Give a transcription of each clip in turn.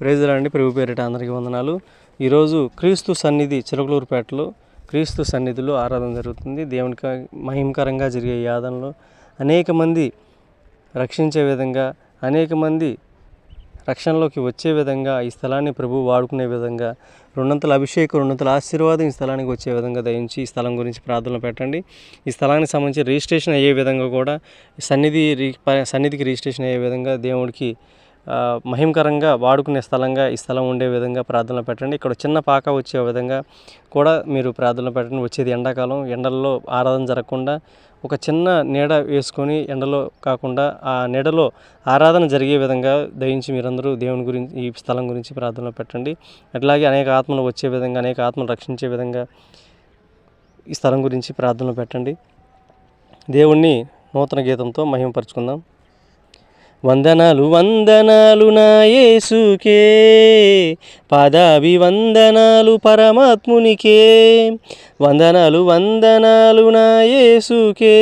ప్రేజలండి ప్రభు పేరిట అందరికీ వందనాలు. ఈరోజు క్రీస్తు సన్నిధి చిలకలూరుపేటలో క్రీస్తు సన్నిధిలో ఆరాధన జరుగుతుంది. దేవునికి మహిమకరంగా జరిగే ఈ ఆరాధనలో అనేక మంది రక్షించే విధంగా అనేక మంది రక్షణలోకి వచ్చే విధంగా ఈ స్థలాన్ని ప్రభు వాడుకునే విధంగా రెండంతల అభిషేకం రెండంతల ఆశీర్వాదం ఈ స్థలానికి వచ్చే విధంగా దయించి ఈ స్థలం గురించి ప్రార్థనలు పెట్టండి. ఈ స్థలానికి సంబంధించి రిజిస్ట్రేషన్ అయ్యే విధంగా కూడా సన్నిధి రి- సన్నిధికి రిజిస్ట్రేషన్ అయ్యే విధంగా దేవుడికి మహిమకరంగా వాడుకునే స్థలంగా ఈ స్థలం ఉండే విధంగా ప్రార్థనలు పెట్టండి. ఇక్కడ చిన్న పాక వచ్చే విధంగా కూడా మీరు ప్రార్థనలు పెట్టండి. వచ్చేది ఎండాకాలం. ఎండల్లో ఆరాధన జరగకుండా ఒక చిన్న నీడ వేసుకొని ఎండలో కాకుండా ఆ నీడలో ఆరాధన జరిగే విధంగా దయించి మీరందరూ దేవుని గురించి ఈ స్థలం గురించి ప్రార్థనలు పెట్టండి. అట్లాగే అనేక ఆత్మలు వచ్చే విధంగా అనేక ఆత్మలు రక్షించే విధంగా ఈ స్థలం గురించి ప్రార్థనలు పెట్టండి. దేవుణ్ణి నూతన గీతంతో మహిమపరుచుకుందాం. వందనాలు వందనాలు నా యేసుకే. పాదాభి వందనాలు పరమాత్మునికే. వందనాలు వందనాలు నా యేసుకే.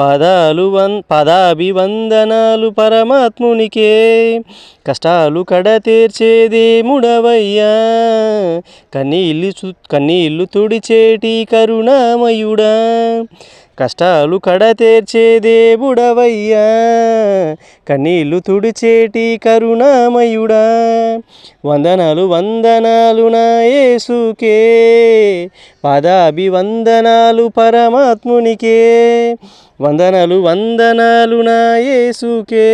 పదాలు వన్ పదాభి వందనాలు పరమాత్మునికే. కష్టాలు కడతీర్చేదే ముడవయ్యా కన్నీళ్ళు చు కన్నీళ్ళు తుడిచేటి కరుణామయుడా. కష్టాలు కడ తీర్చే దేవుడవయ్యా. కన్నీళ్ళు తుడిచేటి కరుణామయుడా. వందనాలు వందనాలు నా యేసుకే. పాదాభివందనాలు పరమాత్మునికే. వందనాలు వందనాలు నా యేసుకే.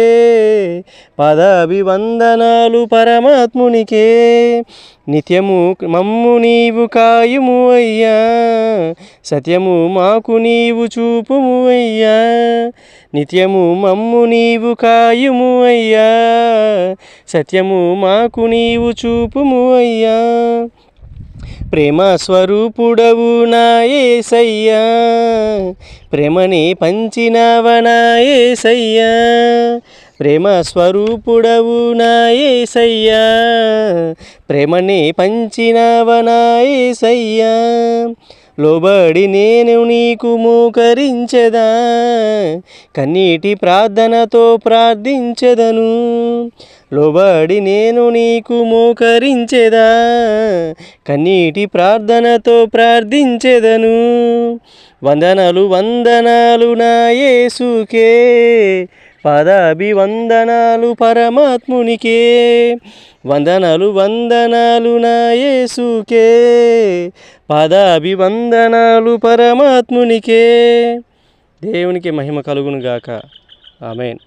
పదాభివందనాలు పరమాత్మునికే. నిత్యము మమ్ము నీవు కాయుము అయ్యా. సత్యము మాకు నీవు చూపుము అయ్యా. నిత్యము మమ్ము నీవు కాయుము అయ్యా. సత్యము మాకు నీవు చూపుము అయ్యా. ప్రేమ స్వరూపుడవు నా ఏసయ్యా. ప్రేమని పంచినవ ఏసయ్యా. ప్రేమ స్వరూపుడవు నా ఏసయ్యా. ప్రేమని పంచినవ ఏసయ్యా. లోబడి నేను నీకు మోకరించదా కన్నీటి ప్రార్థనతో ప్రార్థించదను. లోబడి నేను నీకు మోకరించెదా కన్నీటి ప్రార్థనతో ప్రార్థించెదను. వందనాలు వందనాలు నా యేసుకే. పదాభివందనాలు పరమాత్మునికే. వందనాలు వందనాలు నా యేసుకే. పదాభివందనాలు పరమాత్మునికే. దేవునికి మహిమ కలుగును గాక ఆమెన్.